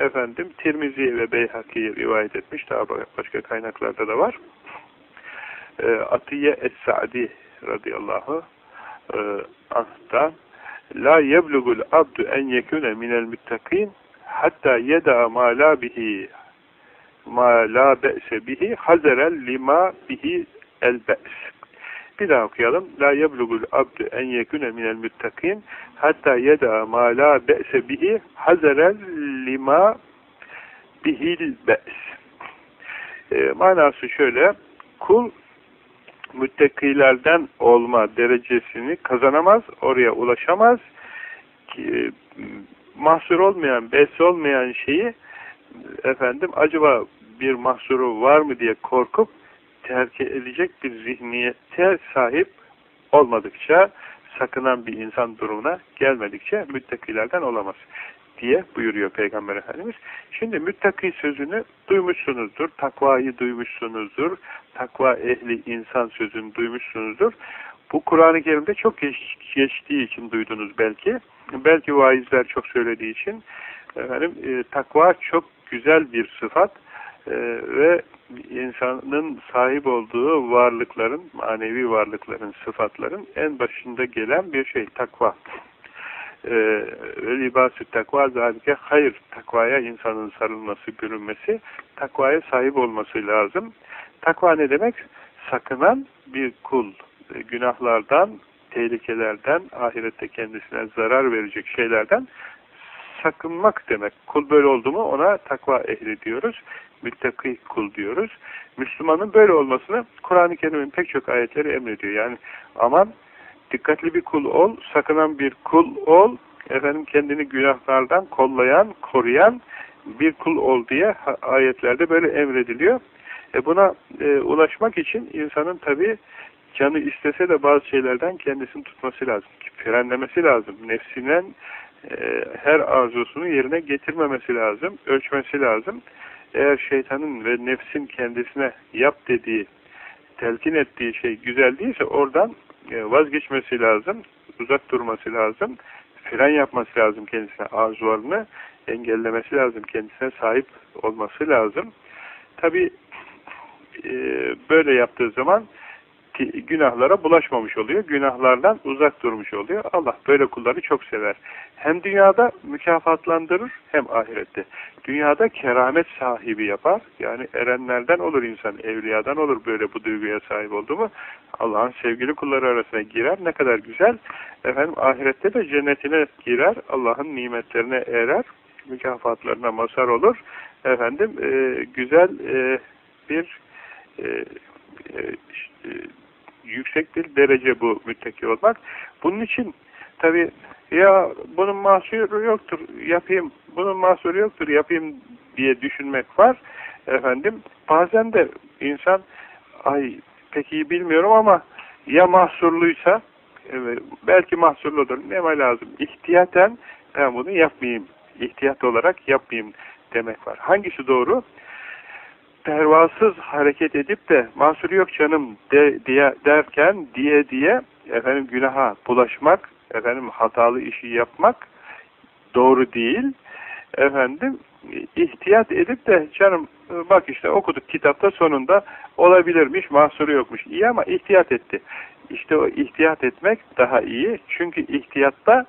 efendim Tirmizi ve Beyhaki rivayet etmiş. Daha başka kaynaklarda da var. E, Atiye Es-Sa'di radıyallahu e, anh'tan La yeblugul abdu en yekune minel müttakin hatta yeda ma la bihi ma la be'se bihi hazerel lima bihi el be's. Bir daha okuyalım. La yeblugul abdu en yekune minel müttakin hatta yeda ma la be'se bihi hazerel lima bihil be's. E, manası şöyle. Kul müttakilerden olma derecesini kazanamaz, oraya ulaşamaz. Ki, mahsur olmayan, bes olmayan şeyi efendim acaba bir mahsuru var mı diye korkup terk edecek bir zihniyete sahip olmadıkça sakınan bir insan durumuna gelmedikçe müttakilerden olamaz diye buyuruyor Peygamber Efendimiz. Şimdi müttaki sözünü duymuşsunuzdur, takvayı duymuşsunuzdur, takva ehli insan sözünü duymuşsunuzdur. Bu Kur'an-ı Kerim'de çok geç, geçtiği için duydunuz belki. Belki vaizler çok söylediği için. Efendim, e, takva çok güzel bir sıfat e, ve insanın sahip olduğu varlıkların, manevi varlıkların, sıfatların en başında gelen bir şey, takva. Ee, ve libas-ı takva zalike hayır. Takvaya insanın sarılması, bürünmesi, takvaya sahip olması lazım. Takva ne demek? Sakınan bir kul. E, günahlardan, tehlikelerden, ahirette kendisine zarar verecek şeylerden sakınmak demek. Kul böyle oldu mu ona takva ehli diyoruz. Müttaki kul diyoruz. Müslümanın böyle olmasını Kur'an-ı Kerim'in pek çok ayetleri emrediyor. Yani aman dikkatli bir kul ol, sakınan bir kul ol, efendim kendini günahlardan kollayan, koruyan bir kul ol diye ayetlerde böyle emrediliyor. E buna e, ulaşmak için insanın tabi canı istese de bazı şeylerden kendisini tutması lazım. Frenlemesi lazım. Nefsinin e, her arzusunu yerine getirmemesi lazım. Ölçmesi lazım. Eğer şeytanın ve nefsin kendisine yap dediği, telkin ettiği şey güzel değilse oradan e, vazgeçmesi lazım, uzak durması lazım, fren yapması lazım kendisine, arzularını engellemesi lazım, kendisine sahip olması lazım. Tabi e, böyle yaptığı zaman günahlara bulaşmamış oluyor. Günahlardan uzak durmuş oluyor. Allah böyle kulları çok sever. Hem dünyada mükafatlandırır hem ahirette. Dünyada keramet sahibi yapar. Yani erenlerden olur insan, evliyadan olur böyle bu duyguya sahip oldu mu. Allah'ın sevgili kulları arasına girer. Ne kadar güzel. Efendim ahirette de cennetine girer. Allah'ın nimetlerine erer. Mükafatlarına mazhar olur. Efendim e, güzel e, bir e, e, yüksek bir derece bu müttaki olmak. Bunun için tabi ya bunun mahsuru yoktur yapayım, bunun mahsuru yoktur yapayım diye düşünmek var. Efendim bazen de insan ay pek iyi bilmiyorum ama ya mahsurluysa evet, belki mahsurludur. Ne lazım? İhtiyaten ben bunu yapmayayım. İhtiyat olarak yapmayayım demek var. Hangisi doğru? Pervasız hareket edip de mahsuru yok canım de, diye, derken diye diye efendim günaha bulaşmak, efendim hatalı işi yapmak doğru değil. Efendim ihtiyat edip de canım bak işte okuduk kitapta sonunda olabilirmiş, mahsuru yokmuş. İyi ama ihtiyat etti. İşte o ihtiyat etmek daha iyi. Çünkü ihtiyatta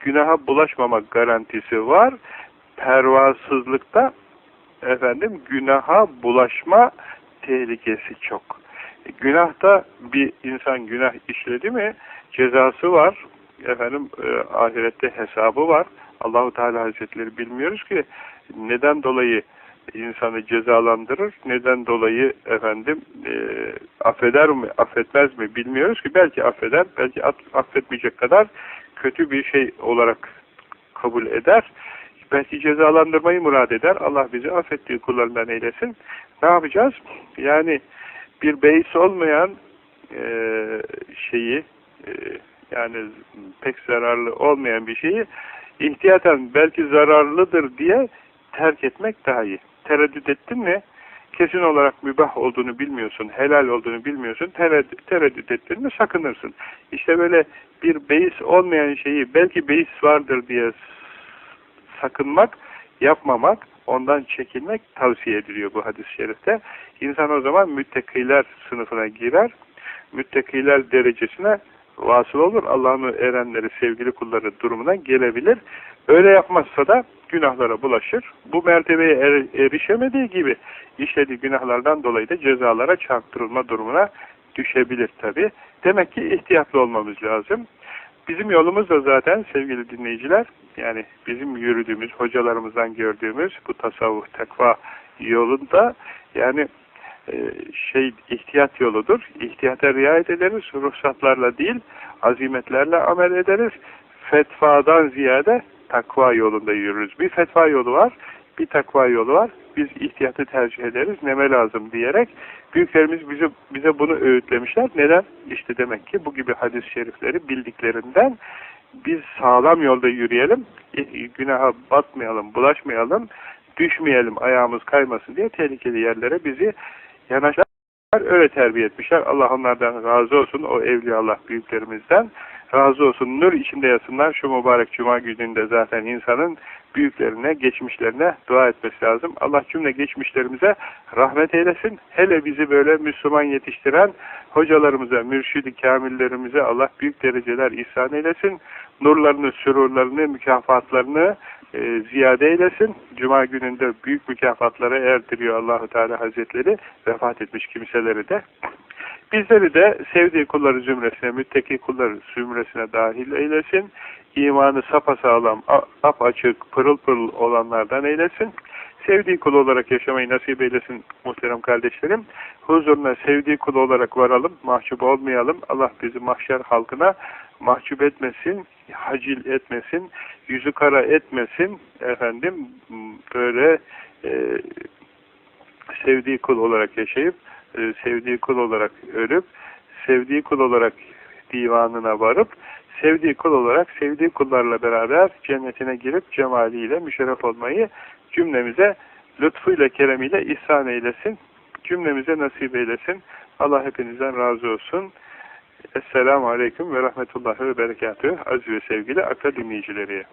günaha bulaşmamak garantisi var. Pervasızlıkta efendim günaha bulaşma tehlikesi çok. Günahta bir insan günah işledi mi cezası var. Efendim e, ahirette hesabı var. Allahu Teala Hazretleri bilmiyoruz ki neden dolayı insanı cezalandırır, neden dolayı efendim e, affeder mi, affetmez mi bilmiyoruz ki belki affeder, belki affetmeyecek kadar kötü bir şey olarak kabul eder belki cezalandırmayı murad eder. Allah bizi affettiği kullarından eylesin. Ne yapacağız? Yani bir beis olmayan e, şeyi e, yani pek zararlı olmayan bir şeyi ihtiyaten belki zararlıdır diye terk etmek daha iyi. Tereddüt ettin mi? Kesin olarak mübah olduğunu bilmiyorsun, helal olduğunu bilmiyorsun, tereddüt, tereddüt ettin mi sakınırsın. İşte böyle bir beis olmayan şeyi belki beis vardır diye sakınmak, yapmamak ondan çekinmek tavsiye ediliyor bu hadis-i şerifte. İnsan o zaman müttakiler sınıfına girer, müttakiler derecesine vasıl olur. Allah'ın erenleri, sevgili kulları durumuna gelebilir. Öyle yapmazsa da günahlara bulaşır. Bu mertebeye er, erişemediği gibi işlediği günahlardan dolayı da cezalara çarptırılma durumuna düşebilir tabi. Demek ki ihtiyatlı olmamız lazım. Bizim yolumuz da zaten sevgili dinleyiciler, yani bizim yürüdüğümüz, hocalarımızdan gördüğümüz bu tasavvuf, tekva yolunda yani e, şey ihtiyat yoludur. İhtiyata riayet ederiz, ruhsatlarla değil, azimetlerle amel ederiz. Fetvadan ziyade takva yolunda yürürüz. Bir fetva yolu var, bir takva yolu var. Biz ihtiyatı tercih ederiz, neme lazım diyerek büyüklerimiz bize, bize bunu öğütlemişler. Neden? İşte demek ki bu gibi hadis-i şerifleri bildiklerinden biz sağlam yolda yürüyelim, günaha batmayalım, bulaşmayalım, düşmeyelim, ayağımız kaymasın diye tehlikeli yerlere bizi yanaşlar. Öyle terbiye etmişler. Allah onlardan razı olsun. O evliyaullah büyüklerimizden razı olsun. Nur içinde yasınlar. Şu mübarek cuma gününde zaten insanın büyüklerine, geçmişlerine dua etmesi lazım. Allah cümle geçmişlerimize rahmet eylesin. Hele bizi böyle Müslüman yetiştiren hocalarımıza, mürşidi kamillerimize Allah büyük dereceler ihsan eylesin. Nurlarını, sürurlarını, mükafatlarını e, ziyade eylesin. Cuma gününde büyük mükafatlara erdiriyor Allahu Teala Hazretleri vefat etmiş kimseleri de. Bizleri de sevdiği kulları zümresine, müttaki kulları zümresine dahil eylesin. İmanı sapasağlam, ap açık, pırıl pırıl olanlardan eylesin. Sevdiği kul olarak yaşamayı nasip eylesin muhterem kardeşlerim. Huzuruna sevdiği kul olarak varalım, mahcup olmayalım. Allah bizi mahşer halkına mahcup etmesin, hacil etmesin, yüzü kara etmesin. Efendim böyle e, sevdiği kul olarak yaşayıp, e, sevdiği kul olarak ölüp, sevdiği kul olarak divanına varıp, sevdiği kul olarak sevdiği kullarla beraber cennetine girip cemaliyle müşerref olmayı cümlemize lütfuyla, keremiyle ihsan eylesin. Cümlemize nasip eylesin. Allah hepinizden razı olsun. Esselamu Aleyküm ve Rahmetullahi ve Berekatühü. Aziz ve sevgili akla dinleyicileri.